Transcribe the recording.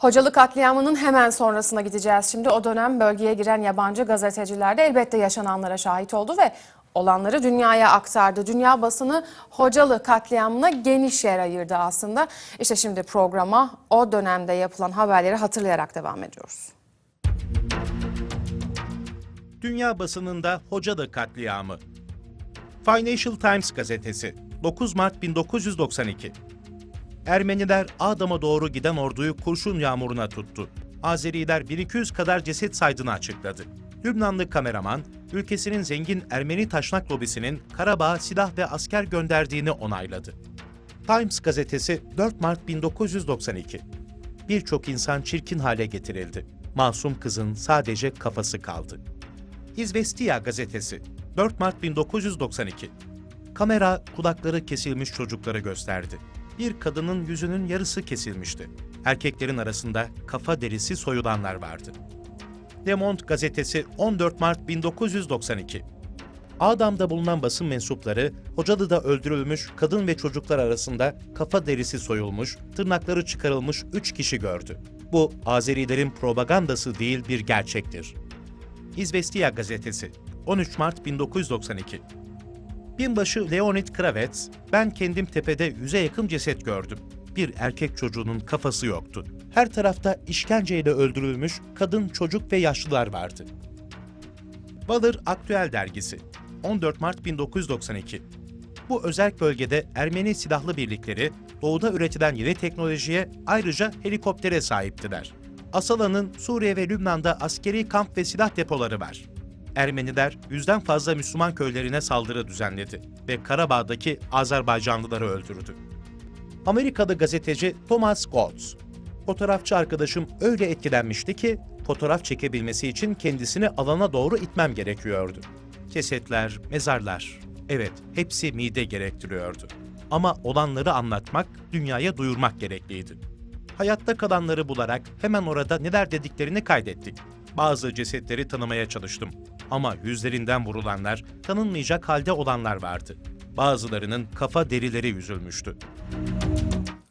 Hocalı katliamının hemen sonrasına gideceğiz. Şimdi o dönem bölgeye giren yabancı gazeteciler de elbette yaşananlara şahit oldu ve olanları dünyaya aktardı. Dünya basını Hocalı katliamına geniş yer ayırdı aslında. İşte şimdi programa o dönemde yapılan haberleri hatırlayarak devam ediyoruz. Dünya basınında Hocalı katliamı. Financial Times gazetesi 9 Mart 1992 Ermeniler Adam'a doğru giden orduyu kurşun yağmuruna tuttu. Azeriler 1200 kadar ceset saydığını açıkladı. Lübnanlı kameraman, ülkesinin zengin Ermeni taşnak lobisinin Karabağ'a silah ve asker gönderdiğini onayladı. Times gazetesi 4 Mart 1992 Birçok insan çirkin hale getirildi. Masum kızın sadece kafası kaldı. İzvestiya gazetesi 4 Mart 1992 Kamera kulakları kesilmiş çocukları gösterdi. Bir kadının yüzünün yarısı kesilmişti. Erkeklerin arasında kafa derisi soyulanlar vardı. Le Monde gazetesi 14 Mart 1992 Adam'da bulunan basın mensupları Hocalı'da öldürülmüş kadın ve çocuklar arasında kafa derisi soyulmuş, tırnakları çıkarılmış 3 kişi gördü. Bu Azerilerin propagandası değil bir gerçektir. İzvestiya gazetesi 13 Mart 1992 Binbaşı Leonid Kravets, ben kendim tepede yüze yakın ceset gördüm. Bir erkek çocuğunun kafası yoktu. Her tarafta işkenceyle öldürülmüş kadın, çocuk ve yaşlılar vardı. Valır Aktüel Dergisi 14 Mart 1992 Bu özerk bölgede Ermeni silahlı birlikleri doğuda üretilen yeni teknolojiye ayrıca helikoptere sahiptiler. Asala'nın Suriye ve Lübnan'da askeri kamp ve silah depoları var. Ermeniler yüzden fazla Müslüman köylerine saldırı düzenledi ve Karabağ'daki Azerbaycanlıları öldürdü. Amerikalı gazeteci Thomas Goltz, fotoğrafçı arkadaşım öyle etkilenmişti ki fotoğraf çekebilmesi için kendisini alana doğru itmem gerekiyordu. Cesetler, mezarlar, evet hepsi mide gerektiriyordu. Ama olanları anlatmak, dünyaya duyurmak gerekliydi. Hayatta kalanları bularak hemen orada neler dediklerini kaydettik. Bazı cesetleri tanımaya çalıştım. Ama yüzlerinden vurulanlar, tanınmayacak halde olanlar vardı. Bazılarının kafa derileri yüzülmüştü.